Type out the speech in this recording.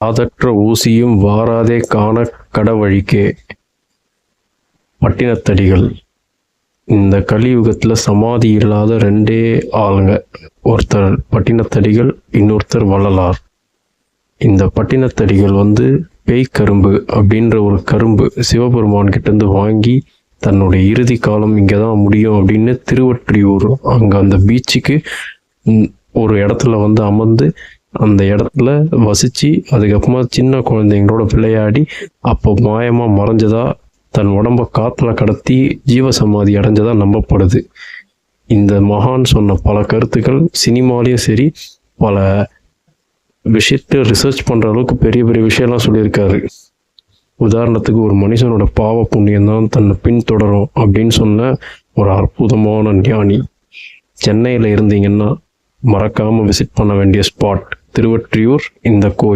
காதற்ற ஊசியும் வாராதே காண கடவழிக்கே. பட்டினத்தடிகள். இந்த கலியுகத்தில் சமாதி இல்லாத ரெண்டே ஆளுங்க. ஒருத்தர் பட்டினத்தடிகள் இன்னொருத்தர் வள்ளலார். இந்த பட்டினத்தடிகள் வந்து பேய் கரும்பு அப்படின்ற ஒரு கரும்பு சிவபெருமான் கிட்டேருந்து வாங்கி தன்னுடைய இறுதி காலம் இங்கே தான் முடியும் அப்படின்னு திருவற்றியூர் அங்கே அந்த பீச்சுக்கு ஒரு இடத்துல வந்து அமர்ந்து அந்த இடத்துல வசித்து அதுக்கப்புறமா சின்ன குழந்தைங்களோட விளையாடி அப்போ மாயமாக மறைஞ்சதா தன் உடம்பை காற்றுல கடத்தி ஜீவசமாதி அடைஞ்சதா நம்பப்படுது. இந்த மகான் சொன்ன பல கருத்துக்கள் சினிமாலேயும் சரி பல விஷயத்தை ரிசர்ச் பண்ணுற அளவுக்கு பெரிய பெரிய விஷயம்லாம் சொல்லியிருக்காரு. உதாரணத்துக்கு ஒரு மனுஷனோட பாவ புண்ணியம் தான் தன்னை பின்தொடரும் அப்படின்னு சொன்ன ஒரு அற்புதமான ஞானி. சென்னையில் இருந்தீங்கன்னா மறக்காமல் விசிட் பண்ண வேண்டிய ஸ்பாட் திருவற்றியூர் இந்த கோயில்.